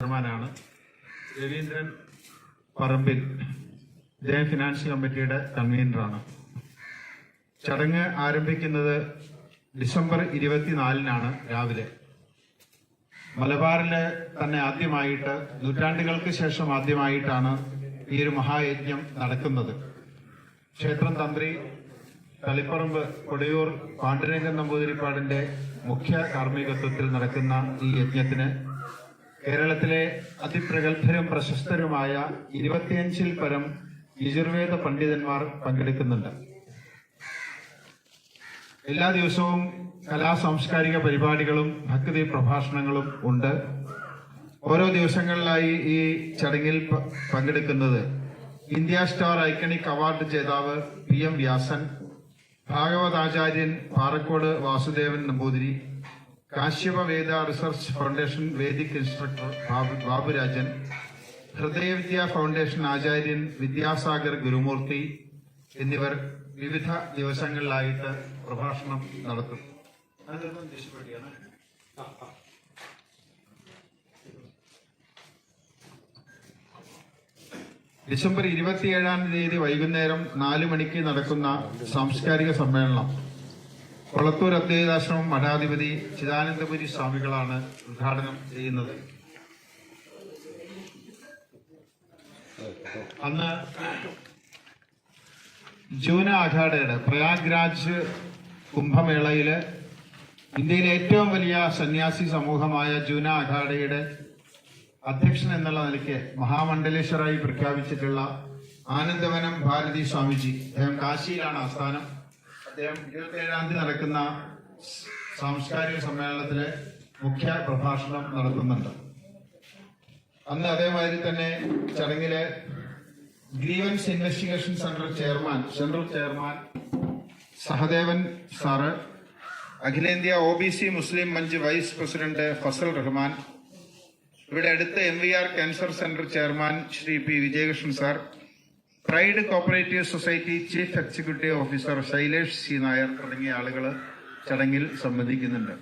ചെയർമാനാണ് രവീന്ദ്രൻ പറമ്പിൽ. ജയ ഫിനാൻഷ്യൽ കമ്മിറ്റിയുടെ കൺവീനറാണ് ചടങ്ങ് ആരംഭിക്കുന്നത് ഡിസംബർ ഇരുപത്തിനാലിനാണ് രാവിലെ. മലബാറിൽ തന്നെ ആദ്യമായിട്ട് നൂറ്റാണ്ടുകൾക്ക് ശേഷം ആദ്യമായിട്ടാണ് ഈ ഒരു മഹായജ്ഞം നടക്കുന്നത്. ക്ഷേത്രം തന്ത്രി തളിപ്പറമ്പ് കൊടിയൂർ പാണ്ഡുരംഗൻ നമ്പൂതിരിപ്പാടിന്റെ മുഖ്യ കാർമ്മികത്വത്തിൽ നടക്കുന്ന ഈ യജ്ഞത്തിന് കേരളത്തിലെ അതിപ്രഗത്ഭരും പ്രശസ്തരുമായ ഇരുപത്തിയഞ്ചിൽ പരം യജുർവേദ പണ്ഡിതന്മാർ പങ്കെടുക്കുന്നുണ്ട്. എല്ലാ ദിവസവും കലാ സാംസ്കാരിക പരിപാടികളും ഭക്തി പ്രഭാഷണങ്ങളും ഉണ്ട്. ഓരോ ദിവസങ്ങളിലായി ഈ ചടങ്ങിൽ പങ്കെടുക്കുന്നത് ഇന്ത്യ സ്റ്റാർ ഐക്കണിക് അവാർഡ് ജേതാവ് P M Vyasan ഭാഗവതാചാര്യൻ Parakkode Vasudevan Namboothiri Kashyapa Veda research foundation vedic instructor Babu- Baburajan Hridayavidya foundation ആചാര്യൻ വിദ്യാസാഗർ ഗുരുമൂർത്തി എന്നിവർ വിവിധ ദിവസങ്ങളിലായിട്ട് പ്രഭാഷണം നടത്തും. ഡിസംബർ ഇരുപത്തിയേഴാം തീയതി വൈകുന്നേരം നാലു മണിക്ക് നടക്കുന്ന സാംസ്കാരിക സമ്മേളനം. കൊളത്തൂർ അദ്വൈതാശ്രമം മഠാധിപതി ചിദാനന്ദപുരി സ്വാമികളാണ് ഉദ്ഘാടനം ചെയ്യുന്നത്. അന്ന് ജൂന ആഘാടയുടെ പ്രയാഗ്രാജ് കുംഭമേളയിൽ ഇന്ത്യയിലെ ഏറ്റവും വലിയ സന്യാസി സമൂഹമായ ജൂന അഖാഡയുടെ അധ്യക്ഷൻ എന്നുള്ള നിലയ്ക്ക് മഹാമണ്ഡലേശ്വരായി പ്രഖ്യാപിച്ചിട്ടുള്ള ആനന്ദവനം ഭാരതി സ്വാമിജി അദ്ദേഹം കാശിയിലാണ് ആസ്ഥാനം. അദ്ദേഹം ഇരുപത്തിയേഴാം തീയതി നടക്കുന്ന സാംസ്കാരിക സമ്മേളനത്തിലെ മുഖ്യ പ്രഭാഷണം നടത്തുന്നുണ്ട്. അന്ന് അതേമാതിരി തന്നെ ചടങ്ങിലെ grievance investigation centre chairman central chairman Sahadevan sir അഖിലേന്ത്യാ O B C Muslim Manch vice president Fazal Rahman ഇവിടെ അടുത്ത M V R cancer centre chairman Shri P Vijayakrishnan sir pride cooperative society chief executive officer Shailesh C Nair തുടങ്ങിയ ആളുകൾ ചടങ്ങിൽ സംബന്ധിക്കുന്നുണ്ട്.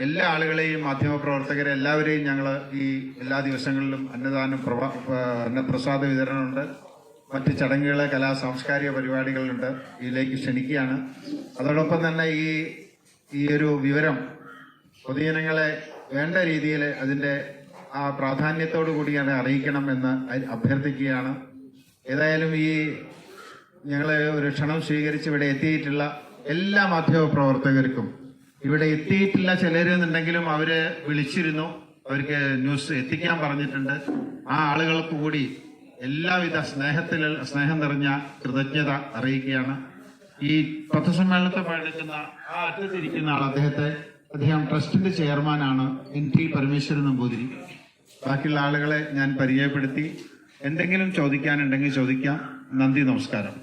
എല്ലാ ആളുകളെയും മാധ്യമപ്രവർത്തകരെ എല്ലാവരെയും ഞങ്ങൾ ഈ എല്ലാ ദിവസങ്ങളിലും അന്നദാനം അന്നപ്രസാദ വിതരണമുണ്ട്. മറ്റ് ചടങ്ങുകൾ കലാ സാംസ്കാരിക പരിപാടികളുണ്ട്. ഇതിലേക്ക് ക്ഷണിക്കുകയാണ്. അതോടൊപ്പം തന്നെ ഈ ഈ ഒരു വിവരം പൊതുജനങ്ങളെ വേണ്ട രീതിയിൽ അതിന്റെ ആ പ്രാധാന്യത്തോടു കൂടി അറിയിക്കണം എന്ന് അഭ്യർത്ഥിക്കുകയാണ്. ഏതായാലും ഈ ഞങ്ങളെ ഒരു ക്ഷണം സ്വീകരിച്ച് ഇവിടെ എത്തിയിട്ടുള്ള എല്ലാ മാധ്യമ പ്രവർത്തകർക്കും ഇവിടെ എത്തിയിട്ടില്ല ചിലരെന്നുണ്ടെങ്കിലും അവർ വിളിച്ചിരുന്നു. അവർക്ക് ന്യൂസ് എത്തിക്കാൻ പറഞ്ഞിട്ടുണ്ട്. ആ ആളുകൾക്ക് കൂടി എല്ലാവിധ സ്നേഹത്തിൽ സ്നേഹം നിറഞ്ഞ കൃതജ്ഞത അറിയിക്കുകയാണ്. ഈ പത്രസമ്മേളനത്തെ പങ്കെടുക്കുന്ന ആ അറ്റത്തിരിക്കുന്ന ആൾ അദ്ദേഹത്തെ അദ്ദേഹം ട്രസ്റ്റിന്റെ ചെയർമാനാണ് എൻ ടി പരമേശ്വരൻ നമ്പൂതിരി. ബാക്കിയുള്ള ആളുകളെ ഞാൻ പരിചയപ്പെടുത്തി. എന്തെങ്കിലും ചോദിക്കാനുണ്ടെങ്കിൽ ചോദിക്കാം. നന്ദി നമസ്കാരം.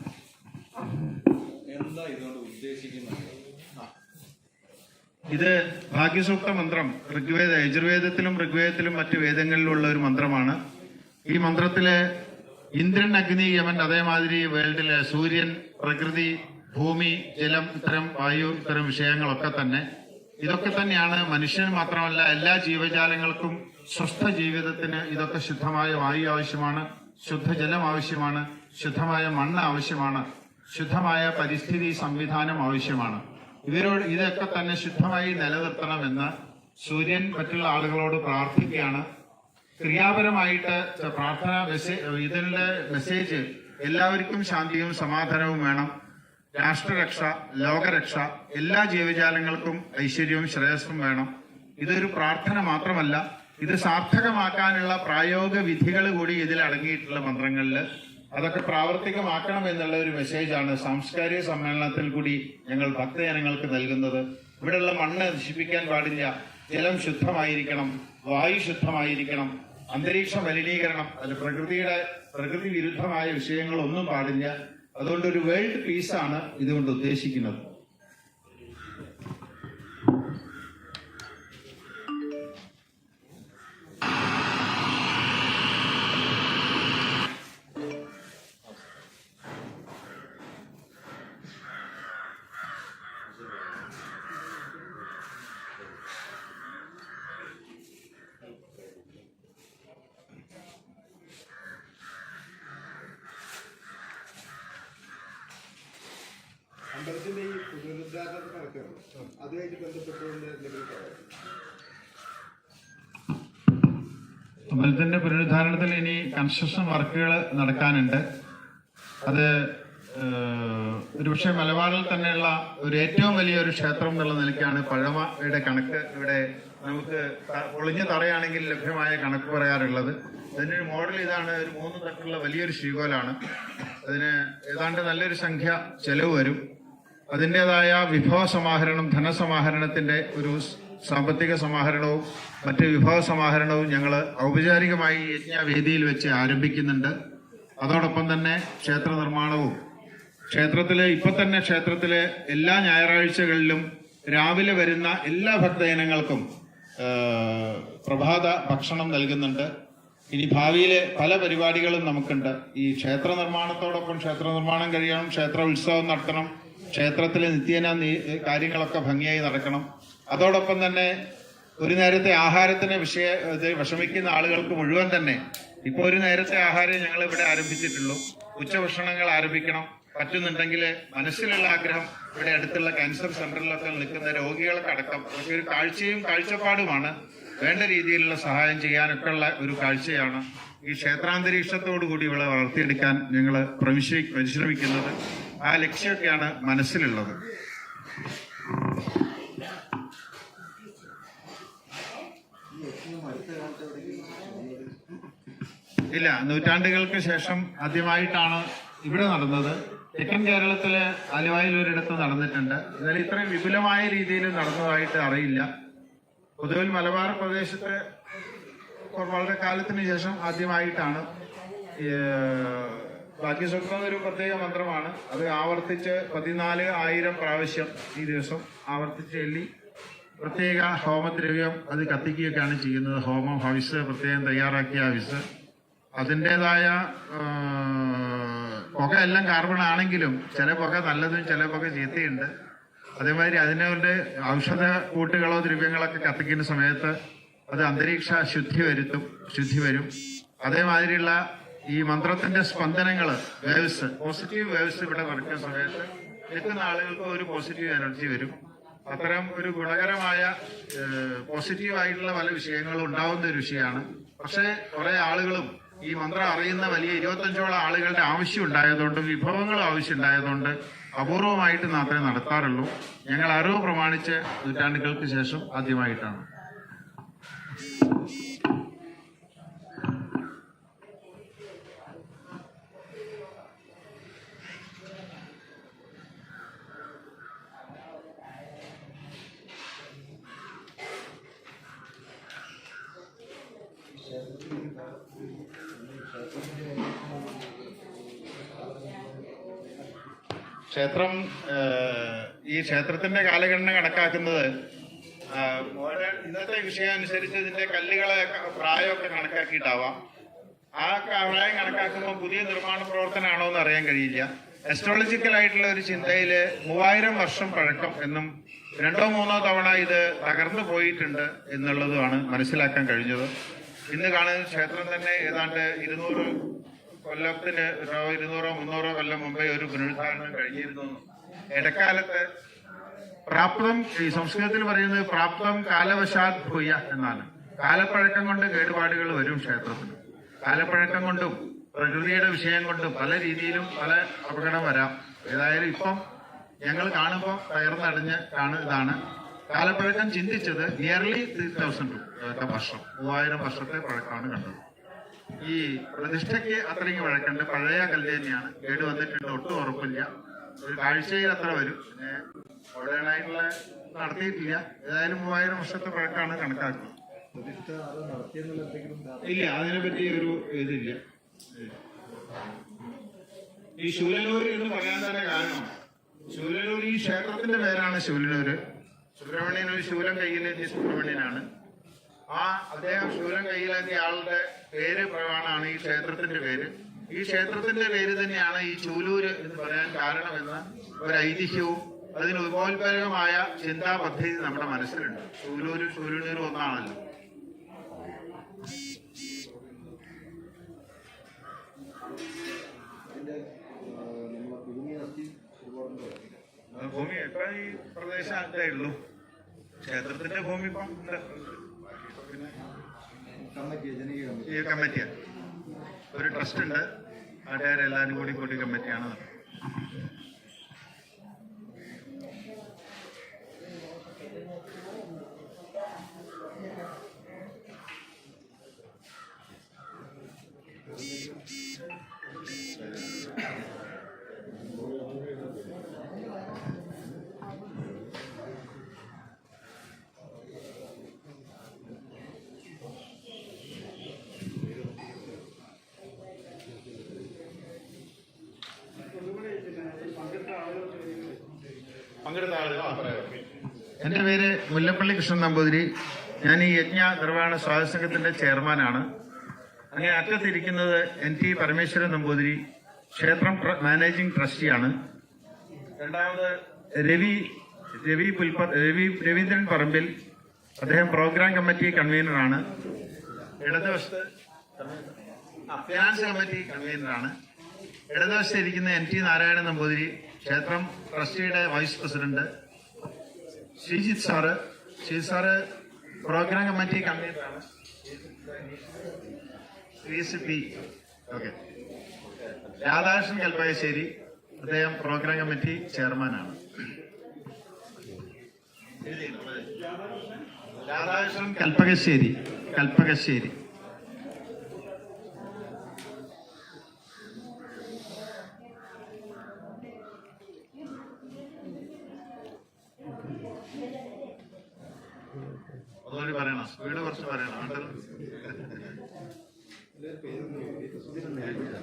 ഇത് ഭാഗ്യസൂക്ത മന്ത്രം ഋഗ്വേദ യജുർവേദത്തിലും ഋഗ്വേദത്തിലും മറ്റു വേദങ്ങളിലുള്ള ഒരു മന്ത്രമാണ്. ഈ മന്ത്രത്തിൽ ഇന്ദ്രൻ അഗ്നി യമൻ അതേമാതിരി വേൾഡിലെ സൂര്യൻ പ്രകൃതി ഭൂമി ജലം ഇത്തരം വായു ഇത്തരം വിഷയങ്ങളൊക്കെ തന്നെ. ഇതൊക്കെ തന്നെയാണ് മനുഷ്യന് മാത്രമല്ല എല്ലാ ജീവജാലങ്ങൾക്കും സ്വസ്ഥ ജീവിതത്തിന് ഇതൊക്കെ ശുദ്ധമായ വായു ആവശ്യമാണ് ശുദ്ധജലം ആവശ്യമാണ് ശുദ്ധമായ മണ്ണ് ആവശ്യമാണ് ശുദ്ധമായ പരിസ്ഥിതി സംവിധാനം ആവശ്യമാണ്. ഇവരോട് ഇതൊക്കെ തന്നെ ശുദ്ധമായി നിലനിർത്തണമെന്ന് സൂര്യൻ മറ്റുള്ള ആളുകളോട് പ്രാർത്ഥിക്കുകയാണ്. ക്രിയാപരമായിട്ട് പ്രാർത്ഥന ഇതിന്റെ മെസ്സേജ് എല്ലാവർക്കും ശാന്തിയും സമാധാനവും വേണം. രാഷ്ട്രരക്ഷ ലോകരക്ഷ എല്ലാ ജീവജാലങ്ങൾക്കും ഐശ്വര്യവും ശ്രേയസ്സും വേണം. ഇതൊരു പ്രാർത്ഥന മാത്രമല്ല ഇത് സാർത്ഥകമാക്കാനുള്ള പ്രായോഗിക വിധികൾ കൂടി ഇതിൽ അടങ്ങിയിട്ടുള്ള മന്ത്രങ്ങളിൽ അതൊക്കെ പ്രാവർത്തികമാക്കണം എന്നുള്ള ഒരു മെസ്സേജാണ് സാംസ്കാരിക സമ്മേളനത്തിൽ കൂടി ഞങ്ങൾ ഭക്തജനങ്ങൾക്ക് നൽകുന്നത്. ഇവിടെയുള്ള മണ്ണ് നശിപ്പിക്കാൻ പാടില്ല. ജലം ശുദ്ധമായിരിക്കണം. വായു ശുദ്ധമായിരിക്കണം. അന്തരീക്ഷ മലിനീകരണം. അത് പ്രകൃതിയുടെ പ്രകൃതി വിരുദ്ധമായ വിഷയങ്ങളൊന്നും പാടില്ല. അതുകൊണ്ട് ഒരു വേൾഡ് പീസാണ് ഇതുകൊണ്ട് ഉദ്ദേശിക്കുന്നത്. അതുമായിട്ട് ബന്ധപ്പെട്ടുകൊണ്ട് എന്തെങ്കിലും പറയാം അമ്പലത്തിന്റെ പുനരുദ്ധാരണത്തിൽ ഇനി കൺസ്ട്രക്ഷൻ വർക്കുകൾ നടക്കാനുണ്ട്. അത് ഒരുപക്ഷെ മലബാറിൽ തന്നെയുള്ള ഒരു ഏറ്റവും വലിയൊരു ക്ഷേത്രം എന്നുള്ള നിലയ്ക്കാണ് പഴമയുടെ കണക്ക് ഇവിടെ നമുക്ക് പൊളിഞ്ഞ തറയാണെങ്കിൽ ലഭ്യമായ കണക്ക് പറയാറുള്ളത്. അതിന്റെ ഒരു മോഡൽ ഇതാണ് ഒരു മൂന്ന് തട്ടുള്ള വലിയൊരു ശ്രീകോലാണ്. അതിന് ഏതാണ്ട് നല്ലൊരു സംഖ്യ ചെലവ് വരും. അതിന്റെതായ വിഭവ സമാഹരണം ധനസമാഹരണത്തിന്റെ ഒരു സാമ്പത്തിക സമാഹരണവും മറ്റ് വിഭവ സമാഹരണവും ഞങ്ങൾ ഔപചാരികമായി യജ്ഞവേദിയിൽ വെച്ച് ആരംഭിക്കുന്നുണ്ട്. അതോടൊപ്പം തന്നെ ക്ഷേത്ര നിർമ്മാണവും ക്ഷേത്രത്തിലെ ഇപ്പൊ തന്നെ ക്ഷേത്രത്തിലെ എല്ലാ ഞായറാഴ്ചകളിലും രാവിലെ വരുന്ന എല്ലാ ഭക്തജനങ്ങൾക്കും പ്രഭാത ഭക്ഷണം നൽകുന്നുണ്ട്. ഇനി ഭാവിയിലെ പല പരിപാടികളും നമുക്കുണ്ട്. ഈ ക്ഷേത്ര നിർമ്മാണത്തോടൊപ്പം ക്ഷേത്ര നിർമ്മാണം കഴിയണം ക്ഷേത്ര ഉത്സവം നടത്തണം ക്ഷേത്രത്തിലെ നിത്യേന കാര്യങ്ങളൊക്കെ ഭംഗിയായി നടക്കണം. അതോടൊപ്പം തന്നെ ഒരു നേരത്തെ ആഹാരത്തിന് വിഷയ വിഷമിക്കുന്ന ആളുകൾക്ക് മുഴുവൻ തന്നെ ഇപ്പോൾ ഒരു നേരത്തെ ആഹാരം ഞങ്ങൾ ഇവിടെ ആരംഭിച്ചിട്ടുള്ളൂ. ഉച്ചഭക്ഷണങ്ങൾ ആരംഭിക്കണം. പറ്റുന്നുണ്ടെങ്കിൽ മനസ്സിലുള്ള ആഗ്രഹം ഇവിടെ അടുത്തുള്ള ക്യാൻസർ സെന്ററിലൊക്കെ നിൽക്കുന്ന രോഗികൾക്കടക്കം. ഒരു കാഴ്ചയും കാഴ്ചപ്പാടുമാണ്. വേണ്ട രീതിയിലുള്ള സഹായം ചെയ്യാനൊക്കെ ഉള്ള ഒരു കാഴ്ചയാണ്. ഈ ക്ഷേത്രാന്തരീക്ഷത്തോടു കൂടി ഇവിടെ വളർത്തിയെടുക്കാൻ ഞങ്ങൾ പരിശ്രമിക്കുന്നത്. ആ ലക്ഷ്യമൊക്കെയാണ് മനസ്സിലുള്ളത്. ഇല്ല നൂറ്റാണ്ടുകൾക്ക് ശേഷം ആദ്യമായിട്ടാണ് ഇവിടെ നടന്നത്. തെക്കൻ കേരളത്തിൽ ആലുവായിൽ ഒരിടത്ത് നടന്നിട്ടുണ്ട്. എന്നാൽ ഇത്രയും വിപുലമായ രീതിയിൽ നടന്നതായിട്ട് അറിയില്ല. പൊതുവിൽ മലബാർ പ്രദേശത്ത് വളരെ കാലത്തിന് ശേഷം ആദ്യമായിട്ടാണ് ഭാഗ്യസ്വപ്നം ഒരു പ്രത്യേക മന്ത്രമാണ്. അത് ആവർത്തിച്ച് പതിനാല് ആയിരം പ്രാവശ്യം ഈ ദിവസം ആവർത്തിച്ച് എല്ലി പ്രത്യേക ഹോമദ്രവ്യം അത് കത്തിക്കുകയൊക്കെയാണ് ചെയ്യുന്നത്. ഹോമം ഹവിസ് പ്രത്യേകം തയ്യാറാക്കിയ ഹവിസ്. അതിന്റെതായ പുക എല്ലാം കാർബൺ ആണെങ്കിലും ചില പുക നല്ലതും ചില പുക ചീത്തയുണ്ട്. അതേമാതിരി അതിനവരുടെ ഔഷധ കൂട്ടുകളോ ദ്രവ്യങ്ങളൊക്കെ കത്തിക്കുന്ന സമയത്ത് അത് അന്തരീക്ഷ ശുദ്ധി വരുത്തും ശുദ്ധി വരും. അതേമാതിരിയുള്ള ഈ മന്ത്രത്തിന്റെ സ്പന്ദനങ്ങൾ വേവ്സ് പോസിറ്റീവ് വേവ്സ് ഇവിടെ നിറയ്ക്കുന്ന സമയത്ത് നിൽക്കുന്ന ആളുകൾക്ക് ഒരു പോസിറ്റീവ് എനർജി വരും. അത്തരം ഒരു ഗുണകരമായ പോസിറ്റീവ് ആയിട്ടുള്ള പല വിഷയങ്ങളും ഉണ്ടാവുന്ന ഒരു വിഷയമാണ്. പക്ഷേ കുറെ ആളുകളും ഈ മന്ത്രം അറിയുന്ന വലിയ ഇരുപത്തഞ്ചോളം ആളുകളുടെ ആവശ്യം ഉണ്ടായതുകൊണ്ട് വിഭവങ്ങൾ ആവശ്യം ഉണ്ടായതുകൊണ്ട് അപൂർവമായിട്ട് മാത്രമേ നടത്താറുള്ളൂ. ഞങ്ങൾ അറിവ് പ്രമാണിച്ച് നൂറ്റാണ്ടുകൾക്ക് ശേഷം ആദ്യമായിട്ടാണ്. ക്ഷേത്രം ഈ ക്ഷേത്രത്തിന്റെ കാലഗണന കണക്കാക്കുന്നത് ഇന്നത്തെ വിഷയം അനുസരിച്ച് ഇതിന്റെ കല്ലുകളെ പ്രായമൊക്കെ കണക്കാക്കിയിട്ടാവാം. ആ പ്രായം കണക്കാക്കുമ്പോൾ പുതിയ നിർമ്മാണ പ്രവർത്തനമാണോ എന്ന് അറിയാൻ കഴിയില്ല. എസ്ട്രോളജിക്കൽ ആയിട്ടുള്ള ഒരു ചിന്തയിൽ മൂവായിരം വർഷം പഴക്കം എന്നും രണ്ടോ മൂന്നോ തവണ ഇത് തകർന്നു പോയിട്ടുണ്ട് എന്നുള്ളതുമാണ് മനസ്സിലാക്കാൻ കഴിഞ്ഞത്. ഇന്ന് കാണുന്ന ക്ഷേത്രം തന്നെ ഏതാണ്ട് ഇരുന്നൂറ് കൊല്ലത്തിന് ഒരു ഇരുന്നൂറോ മുന്നൂറോ കൊല്ലം മുമ്പേ ഒരു പുനരുദ്ധാരണം കഴിഞ്ഞിരുന്നു. ഇടക്കാലത്ത് പ്രാപ്തം ഈ സംസ്കൃതത്തിൽ പറയുന്നത് പ്രാപ്തം കാലവശാത് ഭൂയ എന്നാണ്. കാലപ്പഴക്കം കൊണ്ട് കേടുപാടുകൾ വരും ക്ഷേത്രത്തിന്. കാലപ്പഴക്കം കൊണ്ടും പ്രകൃതിയുടെ വിഷയം കൊണ്ടും പല രീതിയിലും പല അപകടം വരാം. ഏതായാലും ഇപ്പം ഞങ്ങൾ കാണുമ്പോൾ തകർന്നടഞ്ഞ് കാണു ഇതാണ്. കാലപ്പഴക്കം ചിന്തിച്ചത് നിയർലി ത്രീ തൗസൻഡ് വർഷം മൂവായിരം വർഷത്തെ പഴക്കമാണ് കണ്ടത്. ഈ പ്രതിഷ്ഠയ്ക്ക് അത്രയും വഴക്കുണ്ട്. പഴയ കല്ല് തന്നെയാണ്. കേട് വന്നിട്ടുണ്ട്. ഒട്ടും ഉറപ്പില്ല. ഒരു കാഴ്ചയിൽ അത്ര വരും. പിന്നെ മോഡേണായിട്ടുള്ള നടത്തിയിട്ടില്ല. ഏതായാലും മൂവായിരം വർഷത്തെ പഴക്കമാണ് കണക്കാക്കുന്നത്. പ്രതിഷ്ഠ അതിനെ പറ്റി ഇല്ല ഒരു ഇതില്ല. ഈ ശൂലനൂര് എന്ന് പറയാൻ തന്നെ കാരണം ശൂലനൂർ ഈ ക്ഷേത്രത്തിന്റെ പേരാണ് ശൂലനൂര്. സുബ്രഹ്മണ്യൻ ഒരു ശൂലം കയ്യിലെത്തിയ സുബ്രഹ്മണ്യനാണ്. ആ അദ്ദേഹം ശൂലം കയ്യിലെത്തിയ ആളുടെ പേര് പ്രമാണമാണ് ഈ ക്ഷേത്രത്തിന്റെ പേര്. ഈ ക്ഷേത്രത്തിന്റെ പേര് തന്നെയാണ് ഈ ചൂലൂര് എന്ന് പറയാൻ കാരണമെന്ന് ഒരു ഐതിഹ്യവും അതിന് ഉപോത്പരകമായ ചിന്താ പദ്ധതി നമ്മുടെ മനസ്സിലുണ്ട്. ചൂലൂര് ചൂലൂരും ഒന്നാണല്ലോ. ഭൂമി ഇപ്പൊ ഈ പ്രദേശത്തേ ഉള്ളൂ? ക്ഷേത്രത്തിന്റെ ഭൂമി ഇപ്പം ഉണ്ട്. പിന്നെ കമ്മിറ്റി ജനകീയ കമ്മിറ്റി ഈ കമ്മിറ്റിയാണ് ഒരു ട്രസ്റ്റ് ഉണ്ട്. നാട്ടുകാരെല്ലാവരും കൂടി കൂടി കമ്മിറ്റിയാണ് പങ്കെടുത്ത മുല്ലപ്പള്ളി കൃഷ്ണൻ നമ്പൂതിരി. ഞാൻ ഈ യജ്ഞ നിർവഹണ സ്വാഗത സംഘത്തിന്റെ ചെയർമാനാണ്. അങ്ങനെ അറ്റത്തിരിക്കുന്നത് എൻ ടി പരമേശ്വരൻ നമ്പൂതിരി ക്ഷേത്രം മാനേജിംഗ് ട്രസ്റ്റിയാണ്. രണ്ടാമത് രവി രവി പുൽപ്പ രവി രവീന്ദ്രൻ പറമ്പിൽ അദ്ദേഹം പ്രോഗ്രാം കമ്മിറ്റി കൺവീനറാണ്. ഇടതുവശത്ത് ഫിനാൻസ് കമ്മിറ്റി കൺവീനറാണ്. ഇടതുവശത്ത് ഇരിക്കുന്ന എൻ ടി നാരായണൻ നമ്പൂതിരി ക്ഷേത്രം ട്രസ്റ്റിയുടെ vice president. Sreejith sir Sreejith sir programme committee കൺവീനറാണ് P Radhakrishnan Kalpakassery അദ്ദേഹം പ്രോഗ്രാം കമ്മിറ്റി ചെയർമാനാണ് രാധാകൃഷ്ണൻ കൽപ്പകശ്ശേരി കൽപ്പകശ്ശേരി. പറയണം സ്പീഡ് കുറച്ച് പറയണം.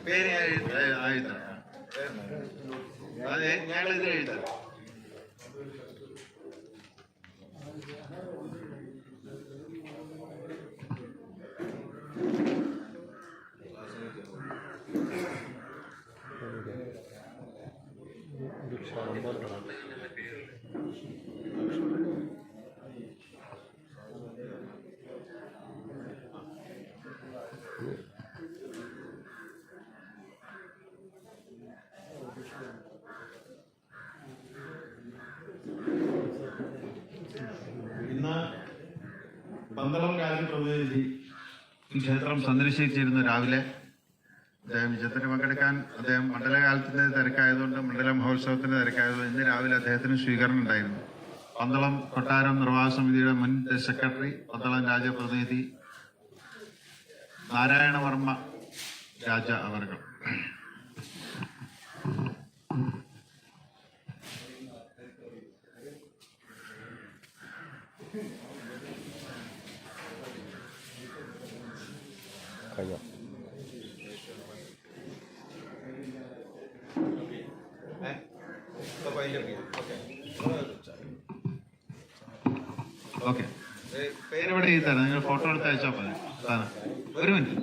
പേര് ഞാൻ എഴുതി- അതെ ഞങ്ങൾ ഇതിൽ എഴുതാം. ഇന്ന് പന്തളം രാജപ്രതിനിധി ഈ ക്ഷേത്രം സന്ദർശിച്ചിരുന്നു രാവിലെ. അദ്ദേഹം വിജയത്തിന് പങ്കെടുക്കാൻ അദ്ദേഹം മണ്ഡലകാലത്തിന്റെ തിരക്കായതുകൊണ്ട് മണ്ഡല മഹോത്സവത്തിന്റെ തിരക്കായതുകൊണ്ട് ഇന്ന് രാവിലെ അദ്ദേഹത്തിന് സ്വീകരണം ഉണ്ടായിരുന്നു. പന്തളം കൊട്ടാരം നിർവാഹ സമിതിയുടെ മുൻ സെക്രട്ടറി പന്തളം രാജപ്രതിനിധി നാരായണവർമ്മ രാജ അവർകൾ ഓക്കെ പേരെവിടെ തരാം നിങ്ങൾ ഫോട്ടോ എടുത്ത് അയച്ചാൽ മതി സാധനം. ഒരു മിനിറ്റ്